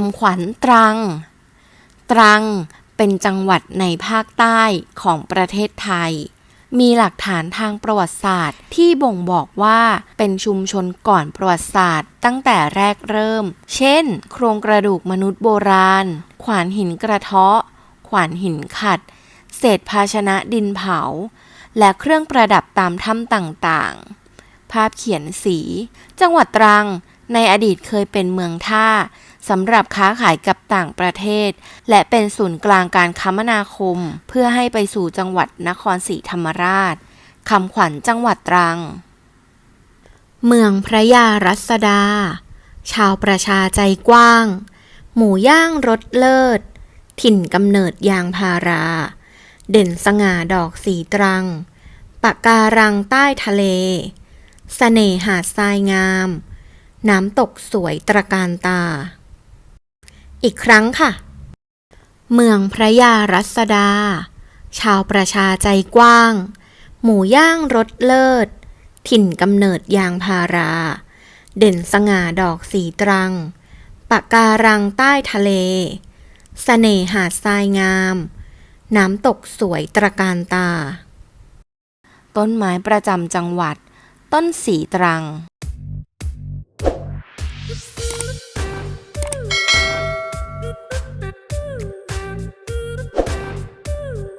คำขวัญตรัง ตรังเป็นจังหวัดในภาคใต้ของประเทศไทย มีหลักฐานทางประวัติศาสตร์ที่บ่งบอกว่าเป็นชุมชนก่อนประวัติศาสตร์ ตั้งแต่แรกเริ่ม เช่น โครงกระดูกมนุษย์โบราณ ขวานหินกระเทาะ ขวานหินขัด เศษภาชนะดินเผา และเครื่องประดับตามถ้ำต่างๆ ภาพเขียนสี จังหวัดตรังในอดีตเคยเป็นเมืองท่า สำหรับค้าขายกับต่างประเทศ และเป็นศูนย์กลางการคมนาคม เพื่อให้ไปสู่จังหวัดนครศรีธรรมราชคำขวัญจังหวัดตรัง เมืองพระยารัศดา ชาวประชาใจกว้าง หมูย่างรสเลิศ ถิ่นกำเนิดยางพารา เด่นสง่าดอกสีตรังปะการังใต้ทะเลสเสน่หาดทรายงาม น้ำตกสวยตระการตา อีกครั้งค่ะ เมืองพระยารัศดา ชาวประชาใจกว้าง หมูย่างรสเลิศ ถิ่นกำเนิดยางพารา เด่นสง่าดอกสีตรังปะการังใต้ทะเลสเสน่หาดทรายงาม น้ำตกสวยตระการตา ต้นไม้ประจำจังหวัด ต้นสีตรัง